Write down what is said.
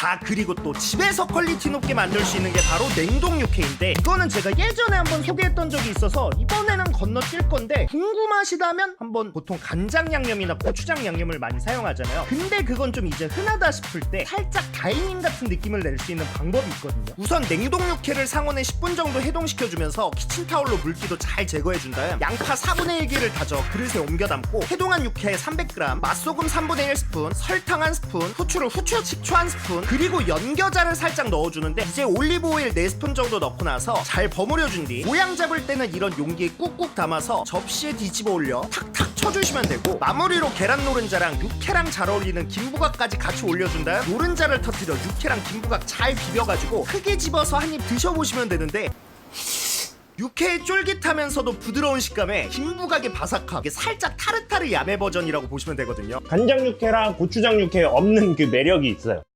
자 그리고 또 집에서 퀄리티 높게 만들 수 있는 게 바로 냉동 육회인데 이거는 제가 예전에 한번 소개했던 적이 있어서 이번에는 건너뛸 건데 궁금하시다면 한번 보통 간장 양념이나 고추장 양념을 많이 사용하잖아요. 근데 그건 좀 이제 흔하다 싶을 때 살짝 다이닝 같은 느낌을 낼 수 있는 방법이 있거든요. 우선 냉동 육회를 상온에 10분 정도 해동시켜주면서 키친타올로 물기도 잘 제거해준 다음 양파 4분의 1개를 다져 그릇에 옮겨 담고 해동한 육회 300g 맛소금 3분의 1스푼 설탕 1스푼 후추를 후추 식초 1스푼 그리고 연겨자를 살짝 넣어주는데 이제 올리브오일 4스푼 정도 넣고 나서 잘 버무려준 뒤 모양 잡을 때는 이런 용기에 꾹꾹 담아서 접시에 뒤집어 올려 탁탁 쳐주시면 되고 마무리로 계란 노른자랑 육회랑 잘 어울리는 김부각까지 같이 올려준 다음 노른자를 터뜨려 육회랑 김부각 잘 비벼가지고 크게 집어서 한 입 드셔보시면 되는데 육회의 쫄깃하면서도 부드러운 식감에 김부각의 바삭함 이게 살짝 타르타르 야매 버전이라고 보시면 되거든요 간장 육회랑 고추장 육회 없는 그 매력이 있어요.